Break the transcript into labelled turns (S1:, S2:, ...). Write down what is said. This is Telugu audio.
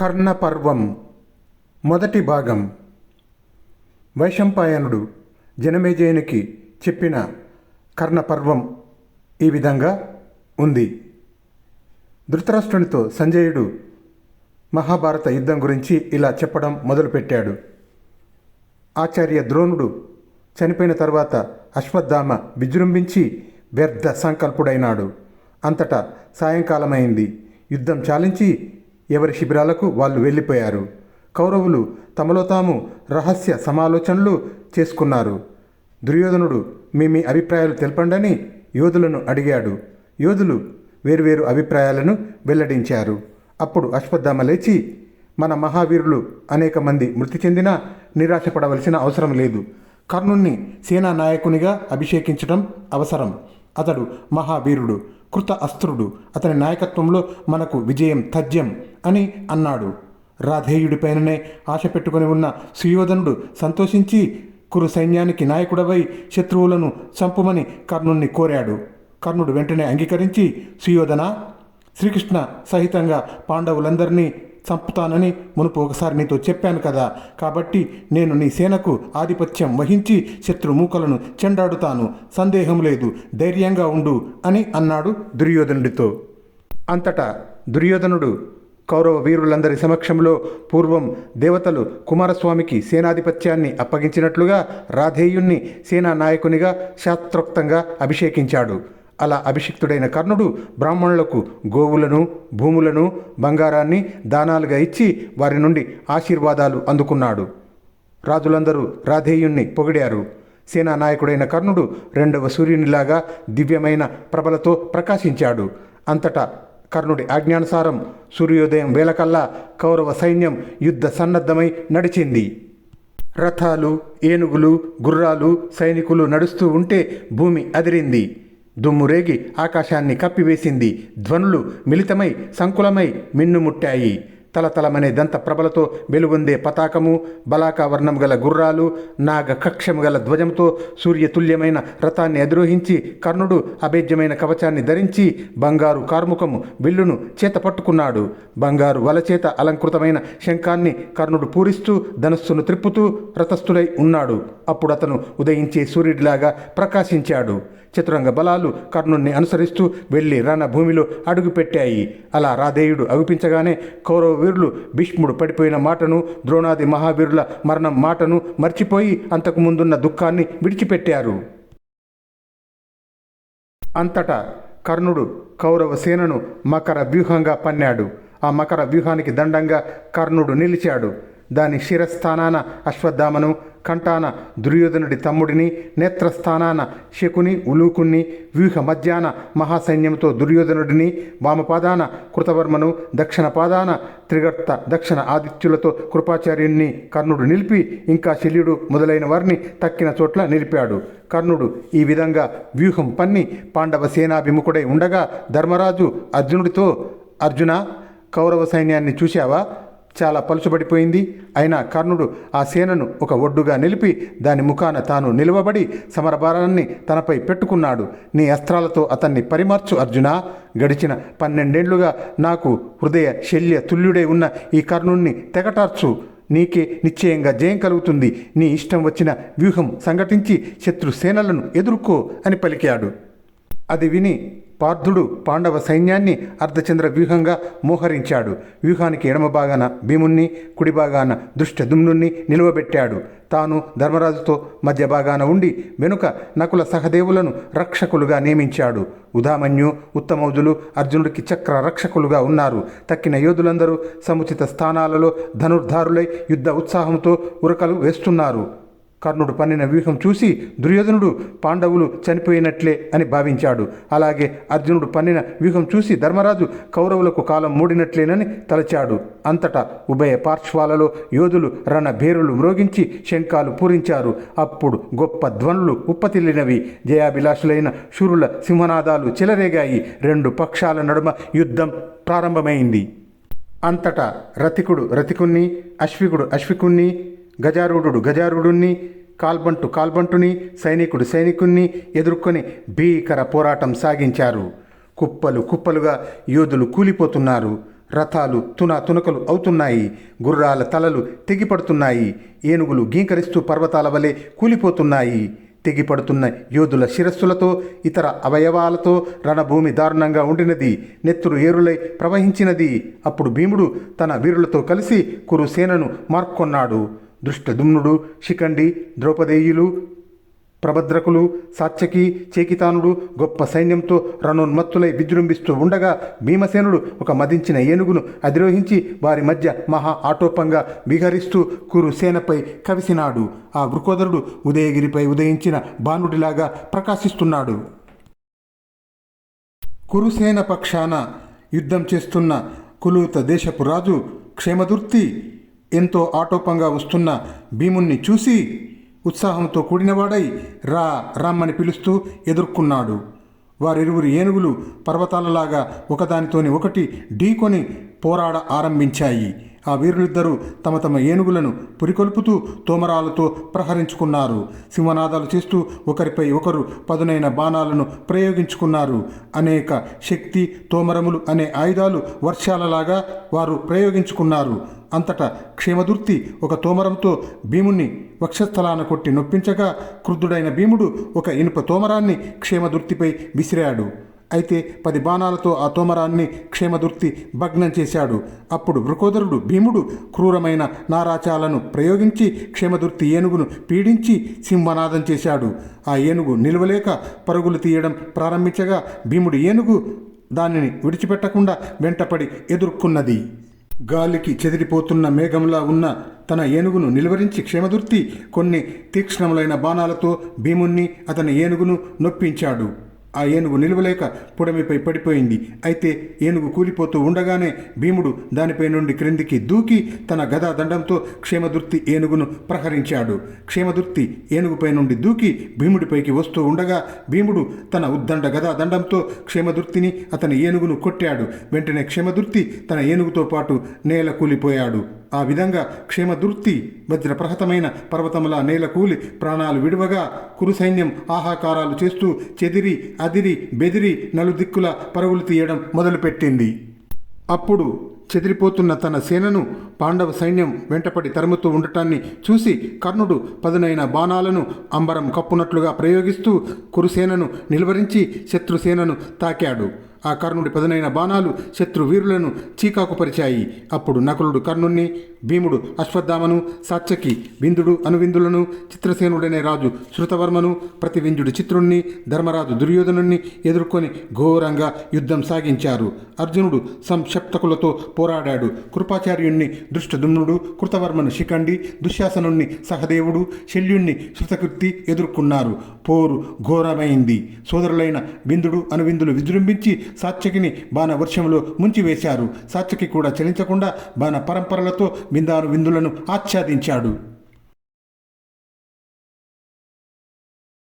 S1: కర్ణపర్వం మొదటి భాగం. వైశంపాయనుడు జనమేజయునికి చెప్పిన కర్ణపర్వం ఈ విధంగా ఉంది. ధృతరాష్ట్రునితో సంజయుడు మహాభారత యుద్ధం గురించి ఇలా చెప్పడం మొదలుపెట్టాడు. ఆచార్య ద్రోణుడు చనిపోయిన తర్వాత అశ్వత్థామ విజృంభించి వ్యర్థ సంకల్పుడైనాడు. అంతటా సాయంకాలమైంది. యుద్ధం చాలించి ఎవరి శిబిరాలకు వాళ్ళు వెళ్ళిపోయారు. కౌరవులు తమలో తాము రహస్య సమాలోచనలు చేసుకున్నారు. దుర్యోధనుడు మీ మీ అభిప్రాయాలు తెలపండని యోధులను అడిగాడు. యోధులు వేరువేరు అభిప్రాయాలను వెల్లడించారు. అప్పుడు అశ్వత్థామ లేచి మన మహావీరులు అనేక మంది మృతి చెందినా నిరాశపడవలసిన అవసరం లేదు. కర్ణుణ్ణి సేనా నాయకునిగా అభిషేకించడం అవసరం. అతడు మహావీరుడు. కృత అస్త్రుడు. అతని నాయకత్వంలో మనకు విజయం తథ్యం అని అన్నాడు. రాధేయుడిపైననే ఆశ పెట్టుకుని ఉన్న సుయోధనుడు సంతోషించి కురు సైన్యానికి నాయకుడవై శత్రువులను చంపుమని కర్ణుణ్ణి కోరాడు. కర్ణుడు వెంటనే అంగీకరించి సుయోధన శ్రీకృష్ణ సహితంగా పాండవులందరినీ చంపుతానని మునుపు ఒకసారి నీతో చెప్పాను కదా. కాబట్టి నేను నీ సేనకు ఆధిపత్యం వహించి శత్రు మూకలను చెండాడుతాను. సందేహం లేదు. ధైర్యంగా ఉండు అని అన్నాడు దుర్యోధనుడితో. అంతటా దుర్యోధనుడు కౌరవ వీరులందరి సమక్షంలో పూర్వం దేవతలు కుమారస్వామికి సేనాధిపత్యాన్ని అప్పగించినట్లుగా రాధేయుణ్ణి సేనా నాయకునిగా శాస్త్రోక్తంగా అభిషేకించాడు. అలా అభిషిక్తుడైన కర్ణుడు బ్రాహ్మణులకు గోవులను భూములను బంగారాన్ని దానాలుగా ఇచ్చి వారి నుండి ఆశీర్వాదాలు అందుకున్నాడు. రాజులందరూ రాధేయుణ్ణి పొగిడారు. సేనా నాయకుడైన కర్ణుడు రెండవ సూర్యునిలాగా దివ్యమైన ప్రభలతో ప్రకాశించాడు. అంతటా కర్ణుడి ఆజ్ఞానుసారం సూర్యోదయం వేళకల్లా కౌరవ సైన్యం యుద్ధ సన్నద్ధమై నడిచింది. రథాలు ఏనుగులు గుర్రాలు సైనికులు నడుస్తూ ఉంటే భూమి అదిరింది. దుమ్మురేగి ఆకాశాన్ని కప్పివేసింది. ధ్వనులు మిళితమై సంకులమై మిన్నుముట్టాయి. తలతలమనే దంత ప్రభలతో వెలుగొందే పతాకము బలాకా వర్ణం గల గుర్రాలు నాగ కక్షము గల ధ్వజంతో సూర్యతుల్యమైన రథాన్ని అధిరోహించి కర్ణుడు అభేద్యమైన కవచాన్ని ధరించి బంగారు కార్ముకము విల్లును చేత పట్టుకున్నాడు. బంగారు వలచేత అలంకృతమైన శంఖాన్ని కర్ణుడు పూరిస్తూ ధనస్సును త్రిప్పుతూ రథస్థుడై ఉన్నాడు. అప్పుడు అతను ఉదయించే సూర్యుడిలాగా ప్రకాశించాడు. చతురంగ బలాలు కర్ణుణ్ణి అనుసరిస్తూ వెళ్ళి రణభూమిలో అడుగుపెట్టాయి. అలా రాధేయుడు అగుపించగానే కౌరవ వీరులు భీష్ముడు పడిపోయిన మాటను ద్రోణాది మహావీరుల మరణం మాటను మర్చిపోయి అంతకు ముందున్న దుఃఖాన్ని విడిచిపెట్టారు. అంతటా కర్ణుడు కౌరవ సేనను మకర వ్యూహంగా పన్నాడు. ఆ మకర వ్యూహానికి దండంగా కర్ణుడు నిలిచాడు. దాని శిరస్థానాన అశ్వత్థామను కంఠాన దుర్యోధనుడి తమ్ముడిని నేత్రస్థానాన శకుని ఉలూకుని వ్యూహ మధ్యాన మహాసైన్యంతో దుర్యోధనుడిని వామపాదాన కృతవర్మను దక్షిణ పాదాన త్రిగర్త దక్షిణ ఆదిత్యులతో కృపాచార్యుణ్ణి కర్ణుడు నిలిపి ఇంకా శల్యుడు మొదలైన వారిని తక్కిన చోట్ల నిలిపాడు. కర్ణుడు ఈ విధంగా వ్యూహం పన్ని పాండవ సేనాభిముఖుడై ఉండగా ధర్మరాజు అర్జునుడితో అర్జున కౌరవ సైన్యాన్ని చూశావా? చాలా పలుచబడిపోయింది. అయినా కర్ణుడు ఆ సేనను ఒక ఒడ్డుగా నిలిపి దాని ముఖాన తాను నిలువబడి సమరభారాన్ని తనపై పెట్టుకున్నాడు. నీ అస్త్రాలతో అతన్ని పరిమార్చు అర్జున. గడిచిన పన్నెండేండ్లుగా నాకు హృదయ శల్య తుల్యుడై ఉన్న ఈ కర్ణుణ్ణి తెగటార్చు. నీకే నిశ్చయంగా జయం కలుగుతుంది. నీ ఇష్టం వచ్చిన వ్యూహం సంఘటించి శత్రు సేనలను ఎదుర్కో అని పలికాడు. అది విని పార్థుడు పాండవ సైన్యాన్ని అర్ధచంద్ర వ్యూహంగా మోహరించాడు. వ్యూహానికి ఎడమ భాగాన భీముణ్ణి కుడి భాగాన దుష్టదుమ్నుణ్ణి నిలువబెట్టాడు. తాను ధర్మరాజుతో మధ్య భాగాన ఉండి వెనుక నకుల సహదేవులను రక్షకులుగా నియమించాడు. ఉదామన్యు ఉత్తమౌజులు అర్జునుడికి చక్ర రక్షకులుగా ఉన్నారు. తక్కిన యోధులందరూ సముచిత స్థానాలలో ధనుర్ధారులై యుద్ధ ఉత్సాహంతో ఉరకలు వేస్తున్నారు. కర్ణుడు పన్నిన వ్యూహం చూసి దుర్యోధనుడు పాండవులు చనిపోయినట్లే అని భావించాడు. అలాగే అర్జునుడు పన్నిన వ్యూహం చూసి ధర్మరాజు కౌరవులకు కాలం మూడినట్లేనని తలచాడు. అంతటా ఉభయ పార్శ్వాలలో యోధులు రణభేరులు మ్రోగించి శంఖాలు పూరించారు. అప్పుడు గొప్ప ధ్వనులు ఉప్పతిల్లినవి. జయాభిలాషులైన శూరుల సింహనాదాలు చెలరేగాయి. రెండు పక్షాల నడుమ యుద్ధం ప్రారంభమైంది. అంతటా రతికుడు రతికుణ్ణి అశ్వికుడు అశ్వికుణ్ణి గజారూఢుడు గజారూఢుణ్ణి కాల్బంటు కాల్బంటుని సైనికుడు సైనికుణ్ణి ఎదుర్కొని భీకర పోరాటం సాగించారు. కుప్పలు కుప్పలుగా యోధులు కూలిపోతున్నారు. రథాలు తున తునకలు అవుతున్నాయి. గుర్రాల తలలు తెగిపడుతున్నాయి. ఏనుగులు గీంకరిస్తూ పర్వతాల వలె కూలిపోతున్నాయి. తెగిపడుతున్న యోధుల శిరస్సులతో ఇతర అవయవాలతో రణభూమి దారుణంగా ఉండినది నెత్తురు ఏరులై ప్రవహించినది. అప్పుడు భీముడు తన వీరులతో కలిసి కురుసేనను మార్కొన్నాడు. దృష్టదుమ్నుడు శిఖండి ద్రౌపదేయులు ప్రభద్రకులు సాత్యకి చేకితానుడు గొప్ప సైన్యంతో రణోన్మత్తులై విజృంభిస్తూ ఉండగా భీమసేనుడు ఒక మదించిన ఏనుగును అధిరోహించి వారి మధ్య మహా ఆటోపంగా విహరిస్తూ కురుసేనపై కవిసినాడు. ఆ వృకోదరుడు ఉదయగిరిపై ఉదయించిన బాణుడిలాగా ప్రకాశిస్తున్నాడు. కురుసేన పక్షాన యుద్ధం చేస్తున్న కులూత దేశపు రాజు క్షేమదుర్తి ఎంతో ఆటోపంగా వస్తున్న భీముణ్ణి చూసి ఉత్సాహంతో కూడినవాడై రా రమ్మని పిలుస్తూ ఎదుర్కొన్నాడు. వారిరువురు ఏనుగులు పర్వతాలలాగా ఒకదానితోని ఒకటి ఢీకొని పోరాడ ఆరంభించాయి. ఆ వీరులిద్దరూ తమ తమ ఏనుగులను పురికొల్పుతూ తోమరాలతో ప్రహరించుకున్నారు. సింహనాదాలు చేస్తూ ఒకరిపై ఒకరు పదునైన బాణాలను ప్రయోగించుకున్నారు. అనేక శక్తి తోమరములు అనే ఆయుధాలు వర్షాలలాగా వారు ప్రయోగించుకున్నారు. అంతటా క్షేమదుర్తి ఒక తోమరంతో భీముణ్ణి వక్షస్థలాన కొట్టి నొప్పించగా క్రుద్ధుడైన భీముడు ఒక ఇనుప తోమరాన్ని క్షేమదుర్తిపై విసిరాడు. అయితే పది బాణాలతో ఆ తోమరాన్ని క్షేమదుర్తి భగ్నం చేశాడు. అప్పుడు వృకోదరుడు భీముడు క్రూరమైన నారాచాలను ప్రయోగించి క్షేమదుర్తి ఏనుగును పీడించి సింహనాదం చేశాడు. ఆ ఏనుగు నిలవలేక పరుగులు తీయడం ప్రారంభించగా భీముడు ఏనుగు దానిని విడిచిపెట్టకుండా వెంటపడి ఎదుర్కొన్నది. గాలికి చెదిరిపోతున్న మేఘంలా ఉన్న తన ఏనుగును నిలువరించి క్షేమదుర్తి కొన్ని తీక్ష్ణములైన బాణాలతో భీముణ్ణి అతని ఏనుగును నొప్పించాడు. ఆ ఏనుగు నిలువలేక పుడమిపై పడిపోయింది. అయితే ఏనుగు కూలిపోతూ ఉండగానే భీముడు దానిపై నుండి క్రిందికి దూకి తన గదా దండంతో క్షేమదుర్తి ఏనుగును ప్రహరించాడు. క్షేమదుర్తి ఏనుగుపై నుండి దూకి భీముడిపైకి వస్తూ ఉండగా భీముడు తన ఉద్దండ గదా దండంతో క్షేమదుర్తిని అతని ఏనుగును కొట్టాడు. వెంటనే క్షేమదుర్తి తన ఏనుగుతో పాటు నేల కూలిపోయాడు. ఆ విధంగా క్షేమదుర్తి వజ్రప్రహతమైన పర్వతముల నేల కూలి ప్రాణాలు విడువగా కురు సైన్యం ఆహాకారాలు చేస్తూ చెదిరి అదిరి బెదిరి నలుదిక్కుల పరుగులు తీయడం మొదలుపెట్టింది. అప్పుడు చెదిరిపోతున్న తన సేనను పాండవ సైన్యం వెంటపడి తరుముతూ ఉండటాన్ని చూసి కర్ణుడు పదునైన బాణాలను అంబరం కప్పునట్లుగా ప్రయోగిస్తూ కురుసేనను నిలువరించి శత్రుసేనను తాకాడు. ఆ కర్ణుడి పదునైన బాణాలు శత్రు వీరులను చీకాకుపరిచాయి. అప్పుడు నకులుడు కర్ణుణ్ణి భీముడు అశ్వత్థామను సాత్యకి విందుడు అనువిందులను చిత్రసేనుడనే రాజు శృతవర్మను ప్రతివింజుడు చిత్రుణ్ణి ధర్మరాజు దుర్యోధనుణ్ణి ఎదుర్కొని ఘోరంగా యుద్ధం సాగించారు. అర్జునుడు సంక్షప్తకులతో పోరాడాడు. కృపాచార్యుణ్ణి దృష్టదుమ్నుడు కృతవర్మను శిఖండి దుశ్శాసనుణ్ణి సహదేవుడు శల్యుణ్ణి శృతకృతి ఎదుర్కొన్నారు. పోరు ఘోరమైంది. సోదరులైన బిందుడు అనువిందులు విజృంభించి సాత్యకిని బాణ వర్షంలో ముంచివేశారు. సాత్యకి కూడా చలించకుండా బాణ పరంపరలతో బిందారు విందులను ఆచ్ఛాదించాడు.